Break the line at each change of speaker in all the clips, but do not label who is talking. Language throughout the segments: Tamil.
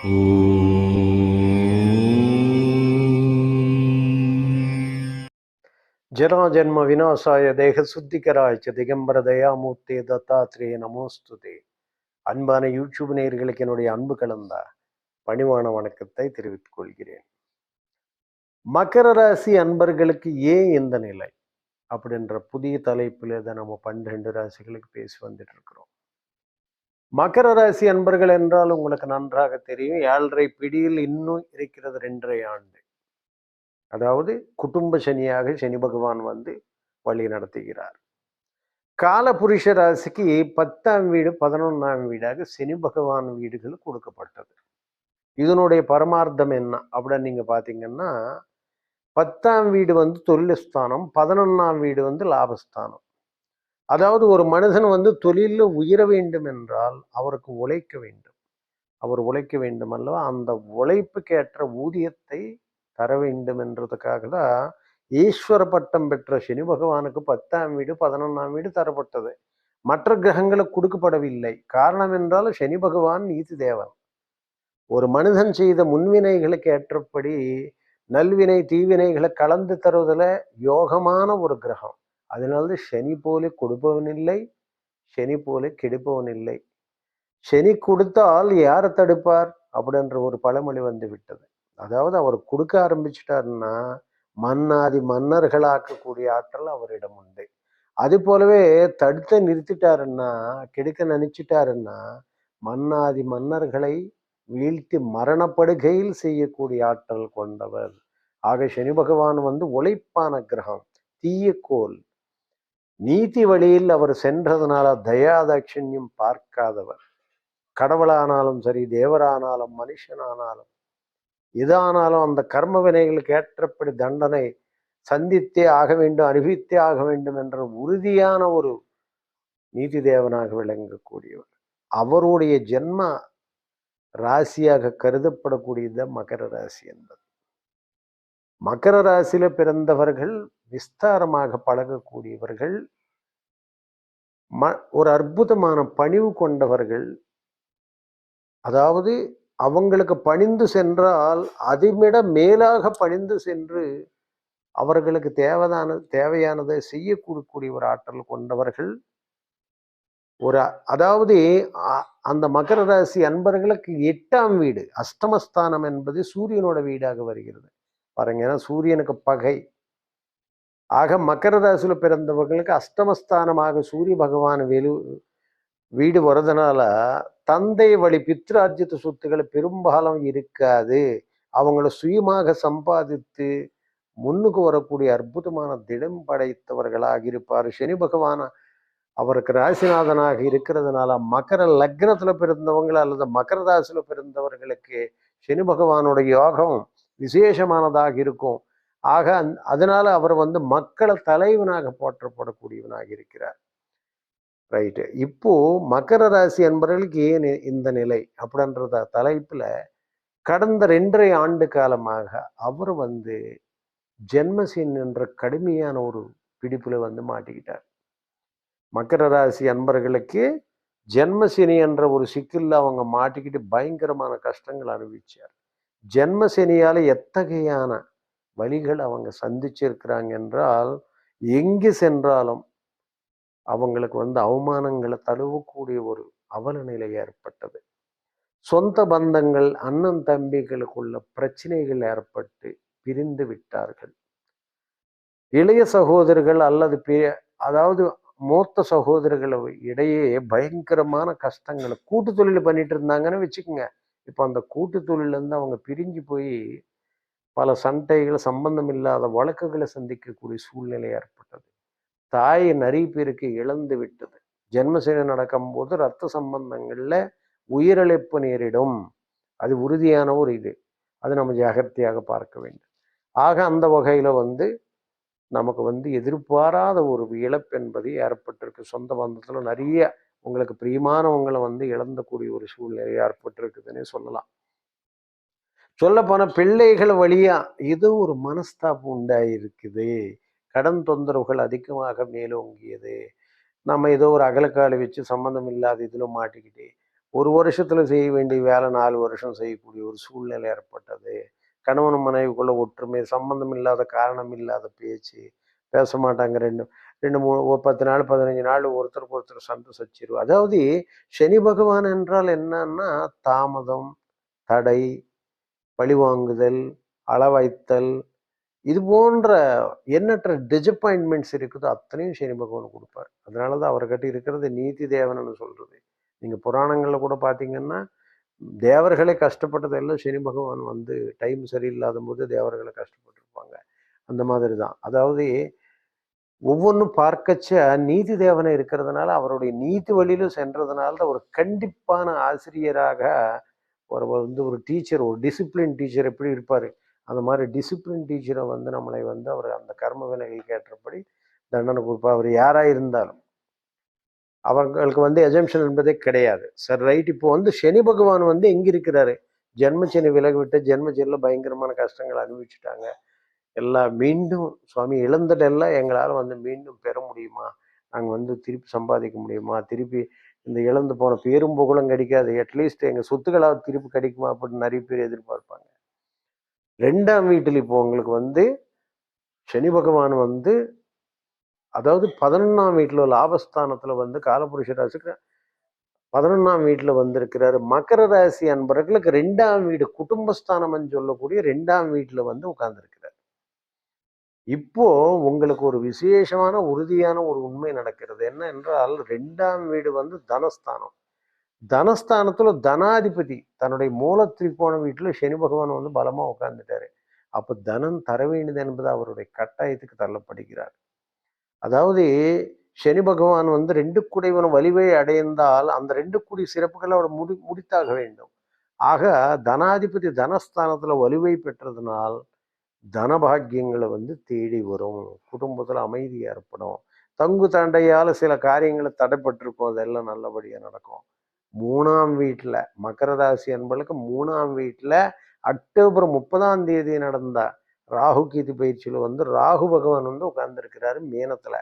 ஜராஜன்ம விநாசாய தேக சுத்திகராய்ச்ச திகம்பர தயாமூர்த்தி தத்தாத்ரே நமோஸ்துதே அன்பான யூடியூப் நேர்களுக்கு என்னுடைய அன்பு கலந்த பணிவான வணக்கத்தை தெரிவித்துக் கொள்கிறேன். மகர ராசி அன்பர்களுக்கு ஏன் இந்த நிலை? அப்படின்ற புதிய தலைப்பில் இதை நம்ம பன்னிரெண்டு ராசிகளுக்கு பேசி வந்துட்டு இருக்கிறோம். மகர ராசி அன்பர்கள் என்றால் உங்களுக்கு நன்றாக தெரியும். ஏழரை பிடியில் இன்னும் இருக்கிறது ரெண்டரை ஆண்டு. அதாவது குடும்ப சனியாக சனி பகவான் வந்து வழி நடத்துகிறார். காலபுருஷ ராசிக்கு பத்தாம் வீடு பதினொன்றாம் வீடாக சனி பகவான் வீடுகள் கொடுக்கப்பட்டது. இதனுடைய பரமார்த்தம் என்ன? அப்படின்னு நீங்கள் பார்த்தீங்கன்னா பத்தாம் வீடு வந்து தொழில் ஸ்தானம் வீடு வந்து லாபஸ்தானம். அதாவது ஒரு மனிதன் வந்து தொழிலில் உயர வேண்டும் என்றால் அவருக்கு உழைக்க வேண்டும். அவர் உழைக்க வேண்டும் அல்லவா அந்த உழைப்புக்கேற்ற ஊதியத்தை தர வேண்டும் என்றதுக்காக தான் ஈஸ்வர பட்டம் பெற்ற சனி பகவானுக்கு பத்தாம் வீடு பதினொன்றாம் வீடு தரப்பட்டது. மற்ற கிரகங்களுக்கு கொடுக்கப்படவில்லை. காரணம் என்றால் சனி பகவான் நீதி தேவன் ஒரு மனிதன் செய்த முன்வினைகளுக்கு ஏற்றபடி நல்வினை தீவினைகளை கலந்து தருவதில் யோகமான ஒரு கிரகம். அதனால்தான் சனி போல கொடுப்பவன் இல்லை சனி போல கெடுப்பவன் இல்லை. சனி கொடுத்தால் யாரை தடுப்பார்? அப்படின்ற ஒரு பழமொழி வந்து விட்டது. அதாவது அவர் கொடுக்க ஆரம்பிச்சிட்டாருன்னா மன்னாதி மன்னர்களாக்கக்கூடிய ஆற்றல் அவரிடம் உண்டு. அது போலவே தடுத்து நிறுத்திட்டாருன்னா கெடுக்க நினைச்சிட்டாருன்னா மன்னாதி மன்னர்களை வீழ்த்தி மரணப்படுகையில் செய்யக்கூடிய ஆற்றல் கொண்டவர். ஆக சனி பகவான் வந்து உழைப்பான கிரகம் தீயக்கோள் நீதி வழியில் அவர் சென்றதுனால தயாதாட்சண்யம் பார்க்காதவர். கடவுளானாலும் சரி தேவரானாலும் மனுஷனானாலும் இதானாலும் அந்த கர்ம வினைகளுக்கு ஏற்றப்படி தண்டனை சந்தித்தே ஆக வேண்டும் அறிவித்தே ஆக வேண்டும் என்ற உறுதியான ஒரு நீதி தேவனாக விளங்கக்கூடியவர். அவருடைய ஜென்ம ராசியாக கருதப்படக்கூடியது மகர ராசி என்பது. மகர ராசியில பிறந்தவர்கள் விஸ்தாரமாக பழகக்கூடியவர்கள் ம ஒரு அற்புதமான பணிவு கொண்டவர்கள் அதாவது அவங்களுக்கு பணிந்து சென்றால் அதைவிட மேலாக பணிந்து சென்று அவர்களுக்கு தேவையான தேவையானதை செய்யக்கூடக்கூடிய ஒரு ஆற்றல் கொண்டவர்கள். ஒரு அதாவது அந்த மகர ராசி அன்பர்களுக்கு எட்டாம் வீடு அஷ்டமஸ்தானம் என்பது சூரியனோட வீடாக வருகிறது. பாருங்க ஏன்னா சூரியனுக்கு பகை. ஆக மக்கர ராசியில் பிறந்தவர்களுக்கு அஷ்டமஸ்தானமாக சூரிய பகவான் வேலு வீடு வர்றதுனால தந்தை வழி பித்ராஜ்யத்து சொத்துக்கள் பெரும்பாலும் இருக்காது. அவங்கள சுயமாக சம்பாதித்து முன்னுக்கு வரக்கூடிய அற்புதமான திடம் படைத்தவர்களாக இருப்பார். சனி பகவான் அவருக்கு ராசிநாதனாக இருக்கிறதுனால மகர லக்னத்துல பிறந்தவங்க அல்லது மகர ராசியில பிறந்தவர்களுக்கு சனி பகவானுடைய யோகம் விசேஷமானதாக இருக்கும். ஆக அந் அதனால அவர் வந்து மக்களை தலைவனாக போற்றப்படக்கூடியவனாக இருக்கிறார். ரைட்டு இப்போ மகர ராசி அன்பர்களுக்கு ஏன் இந்த நிலை? அப்படின்றத தலைப்புல கடந்த ரெண்டரை ஆண்டு காலமாக அவர் வந்து ஜென்மசின் என்ற கடுமையான ஒரு பிடிப்புல வந்து மாட்டிக்கிட்டார். மகர ராசி அன்பர்களுக்கு ஜென்மசனி என்ற ஒரு சிக்கலில் அவங்க மாட்டிக்கிட்டு பயங்கரமான கஷ்டங்கள் அனுபவிச்சார். ஜென்மசினியால் எத்தகையான வழிகள் அவங்க சந்திச்சிருக்கிறாங்க என்றால் எங்கு சென்றாலும் அவங்களுக்கு வந்து அவமானங்களை தழுவக்கூடிய ஒரு அவல நிலை ஏற்பட்டது. சொந்த பந்தங்கள் அண்ணன் தம்பிகளுக்குள்ள பிரச்சனைகள் ஏற்பட்டு பிரிந்து விட்டார்கள். இளைய சகோதரர்கள் அல்லது அதாவது மூத்த சகோதரர்கள் இடையே பயங்கரமான கஷ்டங்களை கூட்டு தொழில் பண்ணிட்டு இருந்தாங்கன்னு வச்சுக்கோங்க. இப்போ அந்த கூட்டு தொழிலேருந்து அவங்க பிரிஞ்சு போய் பல சண்டைகள் சம்பந்தம் இல்லாத வழக்குகளை சந்திக்கக்கூடிய சூழ்நிலை ஏற்பட்டது. தாய் நிறைய பேருக்கு இழந்து விட்டது. ஜென்மசேனை நடக்கும்போது ரத்த சம்பந்தங்களில் உயிரிழப்பு நேரிடும். அது உறுதியான ஒரு இது. அது நம்ம ஜாகிரதையாக பார்க்க வேண்டும். ஆக அந்த வகையில் வந்து நமக்கு வந்து எதிர்பாராத ஒரு இழப்பு என்பது ஏற்பட்டிருக்கு. சொந்த பந்தத்தில் நிறைய உங்களுக்கு பிரியமானவங்களை வந்து இழந்தக்கூடிய ஒரு சூழ்நிலை ஏற்பட்டிருக்குதுன்னே சொல்லலாம். சொல்லப்போனால் பிள்ளைகள் வழியா இது ஒரு மனஸ்தாபம் உண்டாயிருக்குது. கடன் தொந்தரவுகள் அதிகமாக மேலோங்கியது. நம்ம ஏதோ ஒரு அகலக்காலை வச்சு சம்மந்தம் இல்லாத இதில் மாட்டிக்கிட்டு ஒரு வருஷத்தில் செய்ய வேண்டிய வேலை நாலு வருஷம் செய்யக்கூடிய ஒரு சூழ்நிலை ஏற்பட்டது. கணவன் மனைவிக்குள்ள ஒற்றுமை சம்மந்தம் இல்லாத காரணம் இல்லாத பேச்சு பேச மாட்டாங்க. ரெண்டு ரெண்டு மூணு ஒரு பத்து நாள் பதினஞ்சு நாள் ஒருத்தருக்கு ஒருத்தர் சண்டை சச்சிரு அதாவது சனி பகவான் என்றால் என்னன்னா தாமதம் தடை பழிவாங்குதல் அளவைத்தல் இது போன்ற எண்ணற்ற டிஜப்பாயின்மெண்ட்ஸ் இருக்குதோ அத்தனையும் சனி பகவான் கொடுப்பார். அதனால தான் அவர்கிட்ட இருக்கிறது நீதி தேவன்னு சொல்கிறது நீங்கள் புராணங்களில் கூட பார்த்தீங்கன்னா தேவர்களே கஷ்டப்பட்டது எல்லாம் சனி பகவான் வந்து டைம் சரியில்லாத போது தேவர்களை கஷ்டப்பட்டிருப்பாங்க. அந்த மாதிரி தான் அதாவது ஒவ்வொன்றும் பார்க்கச்ச நீதி தேவனை இருக்கிறதுனால அவருடைய நீதி வழியிலும் சென்றதுனால தான் ஒரு கண்டிப்பான ஆசிரியராக ஒரு வந்து ஒரு டீச்சர் ஒரு டிசிப்ளின் டீச்சர் எப்படி இருப்பார்? அந்த மாதிரி டிசிப்ளின் டீச்சரை வந்து நம்மளை வந்து அவர் அந்த கர்ம வினைகளுக்கு ஏற்றபடி தண்டனை கொடுப்பார் அவர் யாராக இருந்தாலும். அவர்களுக்கு வந்து எஜம்ஷன் என்பதே கிடையாது. சரி ரைட் இப்போ வந்து சனி பகவான் வந்து எங்கே இருக்கிறாரு? ஜென்மச்சனி விலக விட்டு ஜென்மச்சனியில் பயங்கரமான கஷ்டங்களை அனுபவிச்சுட்டாங்க. எல்லாம் மீண்டும் சுவாமி இழந்ததெல்லாம் எங்களால் வந்து மீண்டும் பெற முடியுமா? நாங்கள் வந்து திருப்பி சம்பாதிக்க முடியுமா? திருப்பி இந்த இழந்து போன பேரும் புகழும் கிடைக்காது. அட்லீஸ்ட் எங்கள் சொத்துக்களாவது திருப்பி கிடைக்குமா அப்படின்னு நிறைய பேர் எதிர்பார்ப்பாங்க. ரெண்டாம் வீட்டில் இப்போ உங்களுக்கு வந்து சனி பகவான் வந்து அதாவது பதினொன்றாம் வீட்டில் லாபஸ்தானத்தில் வந்து காலபுருஷ ராசிக்கு பதினொன்றாம் வீட்டில் வந்திருக்கிறாரு. மகர ராசி அன்பர்களுக்கு ரெண்டாம் வீடு குடும்பஸ்தானம்னு சொல்லக்கூடிய ரெண்டாம் வீட்டில் வந்து உட்கார்ந்துருக்கிறார். இப்போ உங்களுக்கு ஒரு விசேஷமான உறுதியான ஒரு உண்மை நடக்கிறது. என்ன என்றால் ரெண்டாம் வீடு வந்து தனஸ்தானம். தனஸ்தானத்துல தனாதிபதி தன்னுடைய மூல திரிகோண வீட்டுல சனி பகவான் வந்து பலமா உட்கார்ந்துட்டாரு. அப்ப தனம் தர வேண்டியது என்பது அவருடைய கட்டாயத்துக்கு தள்ளப்படுகிறார். அதாவது சனி பகவான் வந்து ரெண்டு குடைவன் வலிவை அடைந்தால் அந்த ரெண்டு குடி சிறப்புகளை அவர் முடி முடித்தாக வேண்டும். ஆக தனாதிபதி தனஸ்தானத்துல வலுவை பெற்றதுனால் தனபாகியங்களை வந்து தேடி வரும். குடும்பத்தில் அமைதி ஏற்படும் தங்கு தண்டையால் சில காரியங்களை தடைப்பட்டிருக்கும். அதெல்லாம் நல்லபடியாக நடக்கும். மூணாம் வீட்டில் மகர ராசி என்பளுக்கு மூணாம் வீட்டில் அக்டோபர் முப்பதாம் தேதி நடந்த ராகு கீதி பயிற்சியில் வந்து ராகு பகவான் வந்து உட்கார்ந்துருக்கிறாரு மீனத்தில்.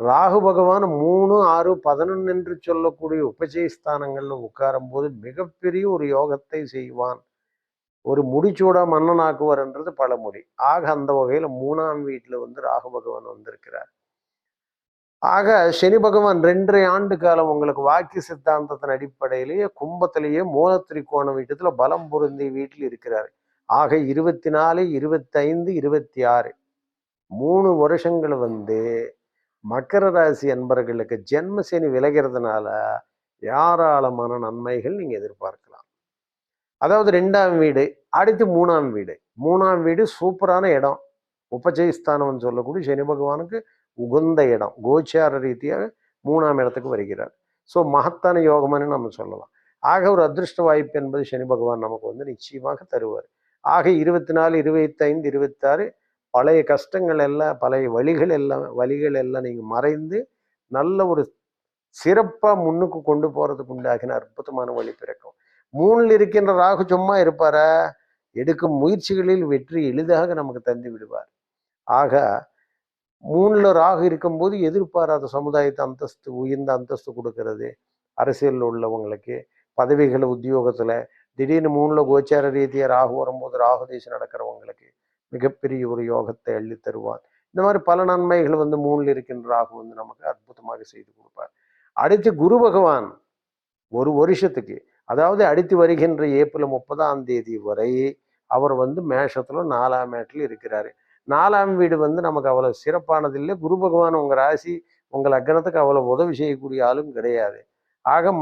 ராகு பகவான் மூணு ஆறு பதினொன்று என்று சொல்லக்கூடிய உபஜய ஸ்தானங்களில் உட்காரும் போது மிகப்பெரிய ஒரு யோகத்தை செய்வான். ஒரு முடிச்சூட மன்னனாக்குவர்ன்றது பழமொழி ஆக அந்த வகையில மூணாம் வீட்டுல வந்து ராகு பகவான் வந்திருக்கிறார். ஆக சனி பகவான் ரெண்டரை ஆண்டு காலம் உங்களுக்கு வாக்கிய சித்தாந்தத்தின் அடிப்படையிலேயே கும்பத்திலேயே மூல திரிகோண வீட்டத்துல பலம் பொருந்திய வீட்டில் இருக்கிறார். ஆக இருபத்தி நாலு இருபத்தைந்து இருபத்தி ஆறு மூணு வருஷங்கள் வந்து மக்கர ராசி அன்பர்களுக்கு ஜென்ம சனி விலகிறதுனால ஏராளமான நன்மைகள் நீங்க எதிர்பார்க்கலாம். அதாவது ரெண்டாம் வீடு அடுத்து மூணாம் வீடு. மூணாம் வீடு சூப்பரான இடம். உபஜயஸ்தானம்னு சொல்லக்கூடிய சனி பகவானுக்கு உகந்த இடம். கோச்சார ரீதியாக மூணாம் இடத்துக்கு வருகிறார். ஸோ மகத்தான யோகம்னு நம்ம சொல்லலாம். ஆக ஒரு அதிர்ஷ்ட வாய்ப்பு என்பது சனி பகவான் நமக்கு வந்து நிச்சயமாக தருவார். ஆக இருபத்தி நாலு இருபத்தைந்து இருபத்தாறு பழைய கஷ்டங்கள் எல்லாம் பழைய வழிகள் எல்லாம் வழிகள் எல்லாம் நீங்கள் மறைந்து நல்ல ஒரு சிறப்பாக முன்னுக்கு கொண்டு போகிறதுக்கு உண்டாகின அற்புதமான வழி பிறக்கும். மூணில் இருக்கின்ற ராகு சும்மா இருப்பாரா? எடுக்கும் முயற்சிகளில் வெற்றி எளிதாக நமக்கு தந்து விடுவார். ஆக மூணில் ராகு இருக்கும்போது எதிர்பாராத சமுதாயத்தை அந்தஸ்து உயர்ந்த அந்தஸ்து கொடுக்கறது. அரசியலில் உள்ளவங்களுக்கு பதவிகள் உத்தியோகத்தில் திடீர்னு மூணில் கோச்சார ரீதியாக ராகு வரும்போது ராகு தேசம் நடக்கிறவங்களுக்கு மிகப்பெரிய ஒரு யோகத்தை அள்ளி தருவார். இந்த மாதிரி பல நன்மைகள் வந்து மூணில் இருக்கின்ற ராகு வந்து நமக்கு அற்புதமாக செய்து கொடுப்பார். அடுத்து குரு பகவான் ஒரு வருஷத்துக்கு அதாவது அடுத்து வருகின்ற ஏப்ரல் முப்பதாம் தேதி வரை அவர் வந்து மேஷத்தில் நாலாம் மேட்டில் இருக்கிறாரு. நாலாம் வீடு வந்து நமக்கு அவ்வளோ சிறப்பானது இல்லை. குரு பகவான் உங்கள் ராசி உங்கள் லக்னத்துக்கு அவ்வளோ உதவி செய்யக்கூடிய ஆளும் கிடையாது. ஆக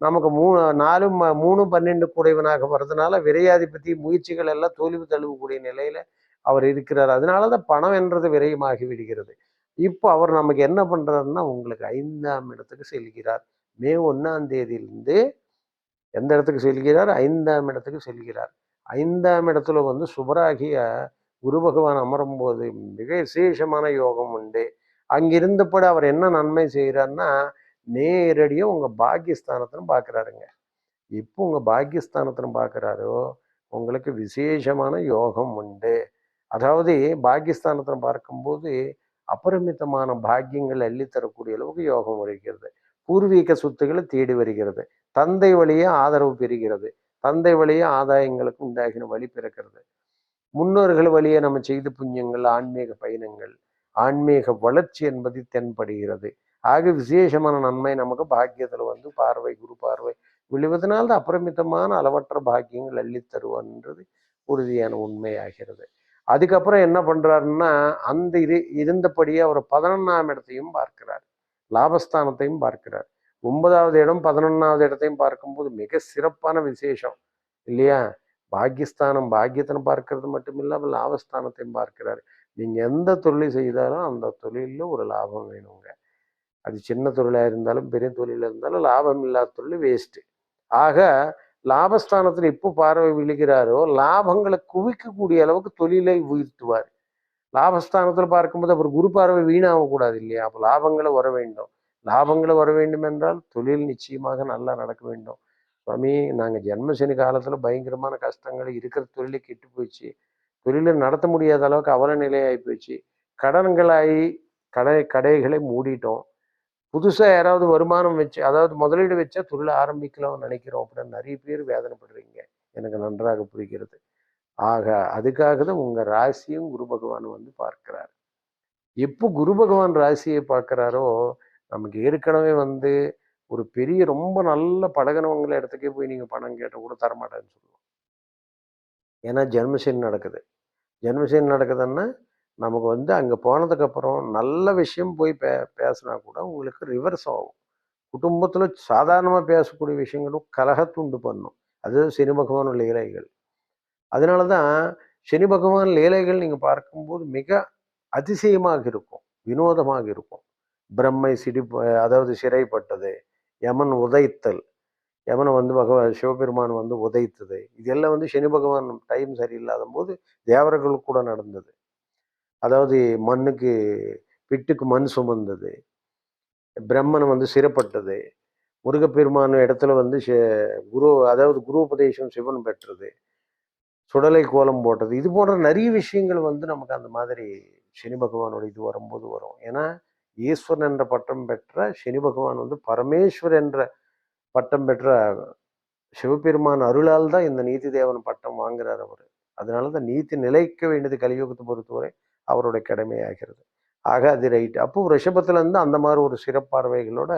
நமக்கு மூணு நாலு மூணு பன்னெண்டு குடைவனாக வர்றதுனால விரையாதிபதி முயற்சிகள் எல்லாம் தோல்வி தழுவக்கூடிய நிலையில அவர் இருக்கிறார். அதனால தான் பணம் என்றது விரயமாகி விடுகிறது. இப்போ அவர் நமக்கு என்ன பண்றாருன்னா உங்களுக்கு ஐந்தாம் இடத்துக்கு செல்கிறார். மே ஒன்னாம் தேதியிலிருந்து எந்த இடத்துக்கு செல்கிறார்? ஐந்தாம் இடத்துக்கு செல்கிறார். ஐந்தாம் இடத்துல வந்து சுபராகிய குரு பகவான் அமரும் போது மிக விசேஷமான யோகம் உண்டு. அங்கிருந்தபடி அவர் என்ன நன்மை செய்கிறார்னா நேரடியாக உங்கள் பாக்கியஸ்தானத்திலும் பார்க்குறாருங்க இப்போ உங்கள் பாக்கியஸ்தானத்திலும் பார்க்குறாரோ உங்களுக்கு விசேஷமான யோகம் உண்டு. அதாவது பாக்கியஸ்தானத்தில் பார்க்கும்போது அபரிமிதமான பாக்கியங்கள் அள்ளித்தரக்கூடிய அளவுக்கு யோகம் இருக்கிறது. பூர்வீக சொத்துக்களை தேடி வருகிறது. தந்தை வழியே ஆதரவு பெறுகிறது. தந்தை வழியே ஆதாயங்களுக்கு உண்டாகின வழி பிறக்கிறது. முன்னோர்கள் வழியே நம்ம செய்த புண்ணியங்கள் ஆன்மீக பயணங்கள் ஆன்மீக வளர்ச்சி என்பது தென்படுகிறது. ஆக விசேஷமான நன்மை நமக்கு பாக்கியத்தில் வந்து பார்வை குரு பார்வை விழுவதனால் தான் அபரிமிதமான அளவற்ற பாக்கியங்கள் அள்ளித் தருவான்ன்றது உறுதியான உண்மையாகிறது. அதுக்கப்புறம் என்ன பண்றாருன்னா அந்த இது இருந்தபடியே அவர் பதினொன்னாம் இடத்தையும் பார்க்கிறார். லாபஸ்தானத்தையும் பார்க்கிறார். ஒன்பதாவது இடம் பதினொன்னாவது இடத்தையும் பார்க்கும்போது மிக சிறப்பான விசேஷம். இல்லையா? பாக்கியஸ்தானம் பாக்கியத்தனை பார்க்கறது மட்டும் இல்லாமல் லாபஸ்தானத்தையும் பார்க்கிறார். நீங்கள் எந்த தொழில் செய்தாலும் அந்த தொழிலில் ஒரு லாபம் வேணுங்க. அது சின்ன தொழிலாக இருந்தாலும் பெரிய தொழிலாக இருந்தாலும் லாபம் இல்லாத தொழில் வேஸ்ட்டு ஆக லாபஸ்தானத்தில் எப்போ பார்வை விழுகிறாரோ லாபங்களை குவிக்கக்கூடிய அளவுக்கு தொழிலை உயர்த்துவார். லாபஸ்தானத்தில் பார்க்கும்போது அப்புறம் குரு பார்வை வீணாகக்கூடாது இல்லையா அப்போ லாபங்களை வர வேண்டும். லாபங்களை வர வேண்டும் என்றால் தொழில் நிச்சயமாக நல்லா நடக்க வேண்டும். சுவாமி நாங்கள் ஜென்மசனி காலத்தில் பயங்கரமான கஷ்டங்கள் இருக்கிற தொழிலை கெட்டு போயிடுச்சு. தொழிலை நடத்த முடியாத அளவுக்கு அவல நிலையாகி போயிடுச்சு. கடன்களாகி கடை கடைகளை மூடிட்டோம். புதுசாக யாராவது வருமானம் வச்சு அதாவது முதலீடு வச்சா தொழில் ஆரம்பிக்கலாம் நினைக்கிறோம் அப்படின்னு நிறைய பேர் வேதனைப்படுறீங்க. எனக்கு நன்றாக புரிகிறது. ஆக அதுக்காக தான் உங்கள் ராசியும் குரு பகவான் வந்து பார்க்கிறார். எப்போ குரு பகவான் ராசியை பார்க்குறாரோ நமக்கு ஏற்கனவே வந்து ஒரு பெரிய ரொம்ப நல்ல பழகினவங்கள இடத்துக்கே போய் நீங்கள் பணம் கேட்டால் கூட தரமாட்டேன்னு சொல்லுவோம். ஏன்னா ஜென்மசீன் நடக்குது. ஜென்மசீன் நடக்குதுன்னா நமக்கு வந்து அங்கே போனதுக்கப்புறம் நல்ல விஷயம் போய் பே பேசினா கூட உங்களுக்கு ரிவர்ஸ் ஆகும். குடும்பத்தில் சாதாரணமாக பேசக்கூடிய விஷயங்களும் கலகத்துண்டு பண்ணும். அது சனி பகவான் லீலைகள் அதனால தான் சனி பகவான் லீலைகள் நீங்கள் பார்க்கும்போது மிக அதிசயமாக இருக்கும் வினோதமாக இருக்கும். பிரம்மை சிடி அதாவது சிறைப்பட்டது யமன் உதைத்தல் யமனை வந்து பகவான் சிவபெருமான் வந்து உதைத்தது இதெல்லாம் வந்து சனி பகவான் டைம் சரியில்லாத போது தேவர்களுக்கு கூட நடந்தது. அதாவது மண்ணுக்கு பிட்டுக்கு மண் சுமந்தது பிரம்மன் வந்து சிறப்பட்டது முருகப்பெருமான இடத்துல வந்து குரு அதாவது குரு உபதேசம் சிவன் பெற்றது சுடலை கோலம் போட்டது. இது போன்ற நிறைய விஷயங்கள் வந்து நமக்கு அந்த மாதிரி சனி பகவானோட இது வரும்போது வரும். ஏன்னா ஈஸ்வரன் என்ற பட்டம் பெற்ற சனி பகவான் வந்து பரமேஸ்வர் என்ற பட்டம் பெற்ற சிவபெருமான் அருளால் தான் இந்த நீதி தேவன் பட்டம் வாங்குறார் அவர். அதனால தான் நீதி நிலைக்க வேண்டியது கலியுகத்தை பொறுத்தவரை அவருடைய கடமையாகிறது. ஆக அது ரைட். அப்போ ரிஷபத்துலேருந்து அந்த மாதிரி ஒரு சிறப்பார்வைகளோட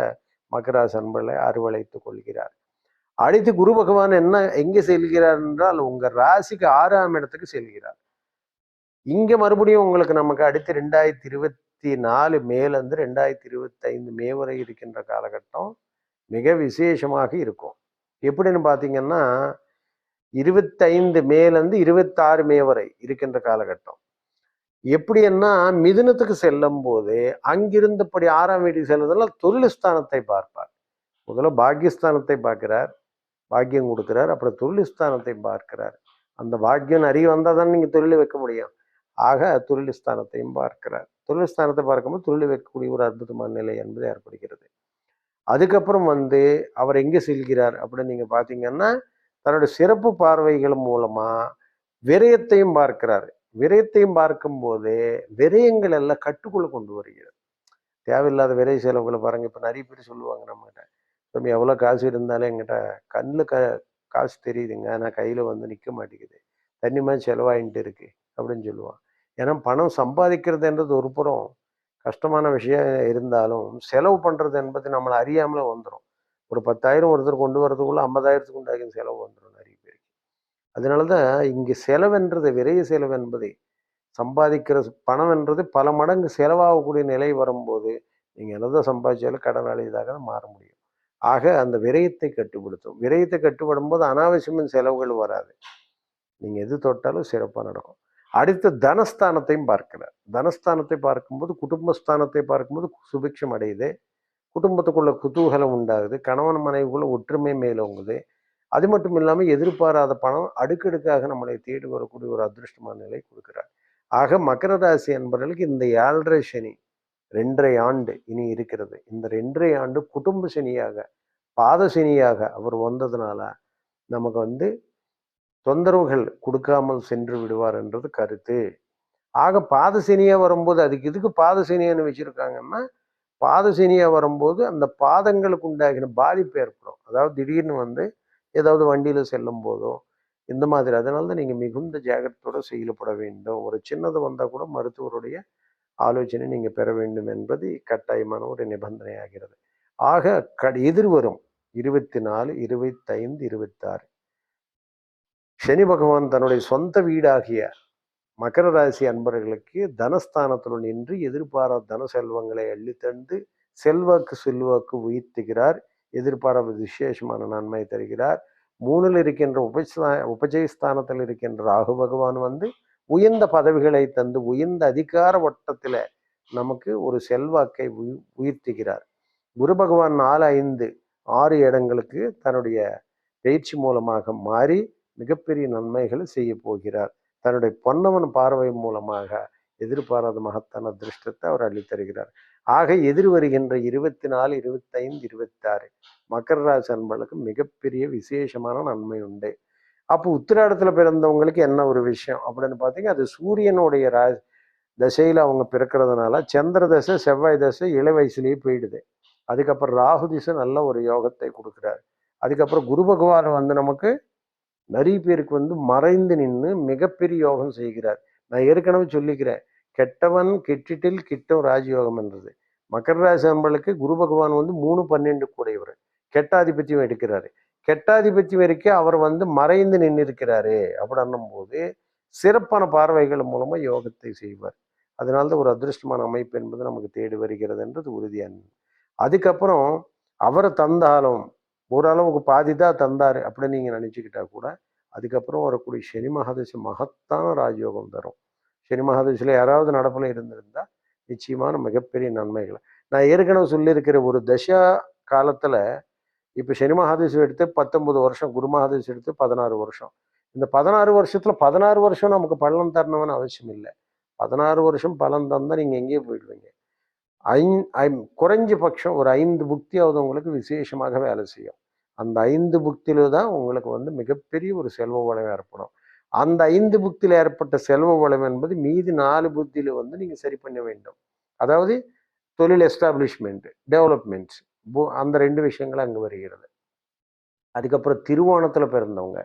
மகராஜ் அன்பளை அறுவழைத்து கொள்கிறார். அடுத்து குரு பகவான் என்ன எங்கே செல்கிறார் என்றால் உங்கள் ராசிக்கு ஆறாம் இடத்துக்கு செல்கிறார். இங்கே மறுபடியும் உங்களுக்கு நமக்கு அடுத்து ரெண்டாயிரத்தி இருபத்தி நாலு மேலேருந்து ரெண்டாயிரத்தி இருபத்தைந்து மே வரை இருக்கின்ற காலகட்டம் மிக விசேஷமாக இருக்கும். எப்படின்னு பார்த்தீங்கன்னா இருபத்தைந்து மேலேருந்து இருபத்தாறு மே வரை இருக்கின்ற காலகட்டம். எப்படின்னா மிதுனத்துக்கு செல்லும் போது அங்கிருந்தபடி ஆறாம் வீட்டுக்கு செல்வதெல்லாம் தொழில் ஸ்தானத்தை பார்ப்பார். முதல்ல பாக்கியஸ்தானத்தை பார்க்கிறார். பாக்கியம் கொடுக்குறார். அப்புறம் தொழில் ஸ்தானத்தை பார்க்கிறார். அந்த பாக்கியம் அறிய வந்தால் தானே நீங்கள் தொழில் வைக்க முடியும். ஆக தொழில் ஸ்தானத்தையும் பார்க்கிறார். தொழில் ஸ்தானத்தை பார்க்கும்போது தொழில் வைக்கக்கூடிய ஒரு அற்புதமான நிலை என்பது ஏற்படுகிறது. அதுக்கப்புறம் வந்து அவர் எங்கே செல்கிறார் அப்படின்னு நீங்கள் பார்த்தீங்கன்னா தன்னுடைய சிறப்பு பார்வைகள் மூலமாக விரயத்தையும் பார்க்கிறார். விரயத்தையும் பார்க்கும்போது விரயங்கள் எல்லாம் கட்டுக்குள்ள கொண்டு வருகிறது. தேவையில்லாத விரை செலவுகளை பாருங்கள் இப்போ நிறைய பேர் சொல்லுவாங்க நம்மகிட்ட. நம்ம எவ்வளோ காசு இருந்தாலும் எங்கிட்ட கண்ணில் க காசு தெரியுதுங்க. ஆனால் கையில் வந்து நிற்க மாட்டேங்குது. தண்ணி மாதிரி செலவாயின்ட்டு இருக்கு அப்படின்னு சொல்லுவான். ஏன்னா பணம் சம்பாதிக்கிறதுன்றது ஒரு புறம். கஷ்டமான விஷயம் இருந்தாலும் செலவு பண்ணுறது என்பது நம்மளை அறியாமலே வந்துடும் ஒரு பத்தாயிரம் ஒருத்தர் கொண்டு வரதுக்குள்ளே ஐம்பதாயிரத்துக்கு உண்டாகும் செலவு வந்துடும் நிறைய பேருக்கு. அதனால தான் இங்கே செலவென்றது விரைய செலவு என்பது. சம்பாதிக்கிற பணம் என்றது பல மடங்கு செலவாகக்கூடிய நிலை வரும்போது நீங்கள் என்னதான் சம்பாதிச்சாலும் கடனாளியதாக தான் மாற முடியும் ஆக அந்த விரயத்தை கட்டுப்படுத்தும். விரயத்தை கட்டுப்படும் போது அனாவசியமான செலவுகள் வராது. நீங்கள் எது தொட்டாலும் சிறப்பாக நடக்கும். அடுத்து தனஸ்தானத்தையும் பார்க்கிறார். தனஸ்தானத்தை பார்க்கும்போது குடும்பஸ்தானத்தை பார்க்கும்போது சுபிக்ஷம் அடையுது. குடும்பத்துக்குள்ள குதூகலம் உண்டாகுது. கணவன் மனைவிக்குள்ள ஒற்றுமை மேலோங்குது அது மட்டும் இல்லாமல் எதிர்பாராத பணம் அடுக்கடுக்காக நம்மளை தேடி வரக்கூடிய ஒரு அதிருஷ்டமான நிலை கொடுக்குறார். ஆக மகர ராசி என்பவர்களுக்கு இந்த ஏழரை சனி ரெண்டரை ஆண்டு இனி இருக்கிறது. இந்த ரெண்டரை ஆண்டு குடும்ப சனியாக பாத சனியாக அவர் வந்ததுனால நமக்கு வந்து தொந்தரவுகள் கொடுக்காமல் சென்று விடுவார் என்றது கருத்து. ஆக பாத சனியா வரும்போது அதுக்கு இதுக்கு பாத வச்சுருக்காங்கன்னா பாதசனியாக பாதசனியா வரும்போது அந்த பாதங்களுக்கு உண்டாகின பாதிப்பு ஏற்படும். அதாவது திடீர்னு வந்து ஏதாவது வண்டியில் செல்லும் போதோ இந்த மாதிரி. அதனால தான் நீங்கள் மிகுந்த ஜாகிரத்தோடு செயல்பட வேண்டும். ஒரு சின்னது வந்தால் கூட மருத்துவருடைய ஆலோசனை நீங்கள் பெற வேண்டும் என்பது கட்டாயமான ஒரு நிபந்தனை ஆகிறது ஆக க எதிர்வரும் இருபத்தி நாலு இருபத்தைந்து இருபத்தாறு. சனி பகவான் தன்னுடைய சொந்த வீடாகிய மகர ராசி அன்பர்களுக்கு தனஸ்தானத்துடன் நின்று எதிர்பாராத தன செல்வங்களை அள்ளித்தந்து செல்வாக்கு செல்வாக்கு உயர்த்துகிறார். எதிர்பாராத விசேஷமான நன்மை தருகிறார். மூணில் இருக்கின்ற உபஸ்தா உபஜயஸ்தானத்தில் இருக்கின்ற ராகு பகவான் வந்து உயர்ந்த பதவிகளை தந்து உயர்ந்த அதிகார வட்டத்தில் நமக்கு ஒரு செல்வாக்கை உயி உயர்த்துகிறார். குரு பகவான் நாலு ஐந்து ஆறு இடங்களுக்கு தன்னுடைய பயிற்சி மூலமாக மாறி மிகப்பெரிய நன்மைகளை செய்ய போகிறார். தன்னுடைய பொன்னவன் பார்வை மூலமாக எதிர்பாராத மகத்தான அதிர்ஷ்டத்தை அவர் அள்ளித்தருகிறார் ஆக எதிர் வருகின்ற இருபத்தி நாலு இருபத்தைந்து இருபத்தாறு மகர ராசி அன்பர்களுக்கு மிகப்பெரிய விசேஷமான நன்மை உண்டு. அப்போ உத்திராடத்தில் பிறந்தவங்களுக்கு என்ன ஒரு விஷயம்? அப்படின்னு பார்த்தீங்கன்னா அது சூரியனுடைய ரா தசையில் அவங்க பிறக்கிறதுனால சந்திர தசை செவ்வாய் தசை இள வயசுலேயே போயிடுது. அதுக்கப்புறம் ராகு திசை நல்ல ஒரு யோகத்தை கொடுக்குறாரு. அதுக்கப்புறம் குரு பகவான் வந்து நமக்கு நிறைய பேருக்கு வந்து மறைந்து நின்று மிகப்பெரிய யோகம் செய்கிறார். நான் ஏற்கனவே சொல்லிக்கிறேன் கெட்டவன் கெட்டிட்டில் கிட்டம் ராஜயோகம் என்றது. மகர ராசி அம்பளுக்கு குரு பகவான் வந்து மூணு பன்னெண்டு கூடையவர். கெட்டாதிபத்தியம் எடுக்கிறாரு. கெட்டாதிபத்தி வரைக்கும் அவர் வந்து மறைந்து நின்று இருக்கிறாரு அப்படின்னும் போது சிறப்பான பார்வைகள் மூலமா யோகத்தை செய்வார். அதனால்தான் ஒரு அதிருஷ்டமான அமைப்பு என்பது நமக்கு தேடி வருகிறது என்றது உறுதியான. அதுக்கப்புறம் அவரை தந்தாலும் ஓரளவுக்கு பாதி தான் தந்தார் அப்படின்னு நீங்கள் நினச்சிக்கிட்டா கூட அதுக்கப்புறம் வரக்கூடிய சனி மகாதசி மகத்தான ராஜயோகம் தரும். சனி மகாதசியில் யாராவது நடப்பில் இருந்திருந்தால் நிச்சயமான மிகப்பெரிய நன்மைகள். நான் ஏற்கனவே சொல்லியிருக்கிற ஒரு தசா காலத்தில் இப்போ சனி மகாதேசம் எடுத்து பத்தொன்பது வருஷம் குரு மகாதேசம் எடுத்து பதினாறு வருஷம். இந்த பதினாறு வருஷத்தில் பதினாறு வருஷம் நமக்கு பலன் தரணும்னு அவசியம் இல்லை. பதினாறு வருஷம் பலன் தந்தால் நீங்கள் எங்கேயே போயிடுவீங்க. ஐ ஐ குறைஞ்ச பட்சம் ஒரு ஐந்து புக்தியாவது உங்களுக்கு விசேஷமாக வேலை செய்யும். அந்த ஐந்து புக்தியில தான் உங்களுக்கு வந்து மிகப்பெரிய ஒரு செல்வ வளம் ஏற்படும். அந்த ஐந்து புக்தியில் ஏற்பட்ட செல்வ வளம் என்பது மீதி நாலு புத்தியில் வந்து நீங்கள் சரி பண்ண வேண்டும். அதாவது தொழில் எஸ்டாப்ளிஷ்மெண்ட் டெவலப்மெண்ட்ஸ். அந்த ரெண்டு விஷயங்கள் அங்கே வருகிறது. அதுக்கப்புறம் திருவோணத்தில் பிறந்தவங்க.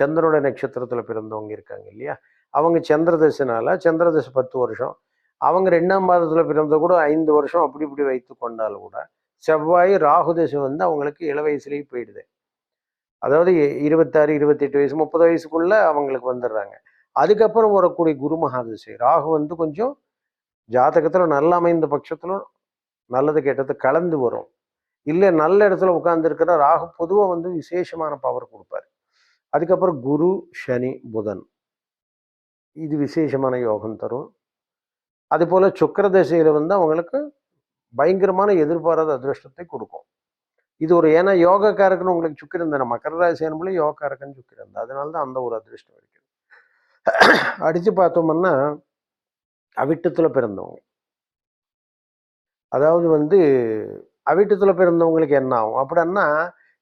சந்திரோட நட்சத்திரத்தில் பிறந்தவங்க இருக்காங்க இல்லையா? அவங்க சந்திரதசனால சந்திரதசை பத்து வருஷம். அவங்க ரெண்டாம் மாதத்தில் பிறந்த கூட ஐந்து வருஷம் அப்படி இப்படி வைத்து கொண்டாலும் கூட செவ்வாய் ராகு தசை வந்து அவங்களுக்கு இள வயசுலேயே போயிடுது. அதாவது இருபத்தாறு இருபத்தெட்டு வயசு முப்பது வயசுக்குள்ள அவங்களுக்கு வந்துடுறாங்க. அதுக்கப்புறம் வரக்கூடிய குரு மகாதசை. ராகு வந்து கொஞ்சம் ஜாதகத்தில் நல்ல அமைந்த பட்சத்தில் நல்லது கெட்டது கலந்து வரும். இல்லை நல்ல இடத்துல உட்கார்ந்துருக்கிற ராகு பொதுவாக வந்து விசேஷமான பவர் கொடுப்பாரு. அதுக்கப்புறம் குரு சனி புதன். இது விசேஷமான யோகம் தரும். அது போல் சுக்கிர வந்து அவங்களுக்கு பயங்கரமான எதிர்பாராத அதிர்ஷ்டத்தை கொடுக்கும். இது ஒரு ஏன்னா யோகக்காரக்குன்னு உங்களுக்கு சுக்கிரன் மக்கர மகர ராசி அனுபவம் யோகக்காரக்கன் சுக்கிரன் அதனால தான் அந்த ஒரு அதிர்ஷ்டம் இருக்குது அடித்து பார்த்தோம்னா அவிட்டத்தில் பிறந்தவங்க. அதாவது வந்து அவிட்டத்துல பிறந்தவங்களுக்கு என்ன ஆகும்? அப்படின்னா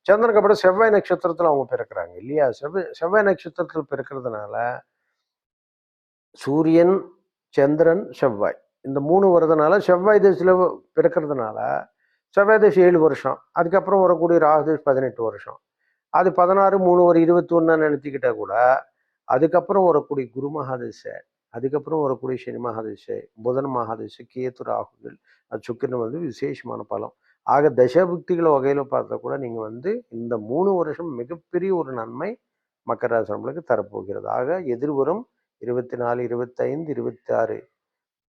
சந்திரனுக்கு அப்புறம் செவ்வாய் நட்சத்திரத்தில் அவங்க பிறக்கிறாங்க இல்லையா? செவ்வாய் செவ்வாய் நட்சத்திரத்தில் பிறக்கிறதுனால சூரியன் சந்திரன் செவ்வாய். இந்த மூணு வரதுனால செவ்வாய் தசையில் பிறக்கிறதுனால செவ்வாய் தசை ஏழு வருஷம் அதுக்கப்புறம் வரக்கூடிய ராகுதேஷ் பதினெட்டு வருஷம். அது பதினாறு மூணு ஒரு இருபத்தி ஒன்றா நினைத்திக்கிட்டா கூட அதுக்கப்புறம் வரக்கூடிய குரு மகாதசை அதுக்கப்புறம் வரக்கூடிய சனி மகாதசை புதன் மகாதசை கேத்து ராகுகள் அது சுக்கிரன் வந்து விசேஷமான பலம். ஆக தசபுக்திகளை வகையில் பார்த்தா கூட நீங்கள் வந்து இந்த மூணு வருஷம் மிகப்பெரிய ஒரு நன்மை மக்கர ராசி தரப்போகிறது. ஆக எதிர்வரும் இருபத்தி நாலு இருபத்தைந்து இருபத்தி ஆறு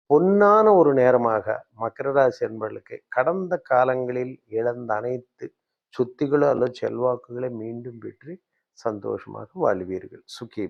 பொன்னான ஒரு நேரமாக மக்கர ராசி என்பவர்களுக்கு கடந்த காலங்களில் இழந்த அனைத்து சொத்துகளோ அல்லது செல்வாக்குகளை மீண்டும் பெற்று சந்தோஷமாக வாழ்வீர்கள். சுக்கி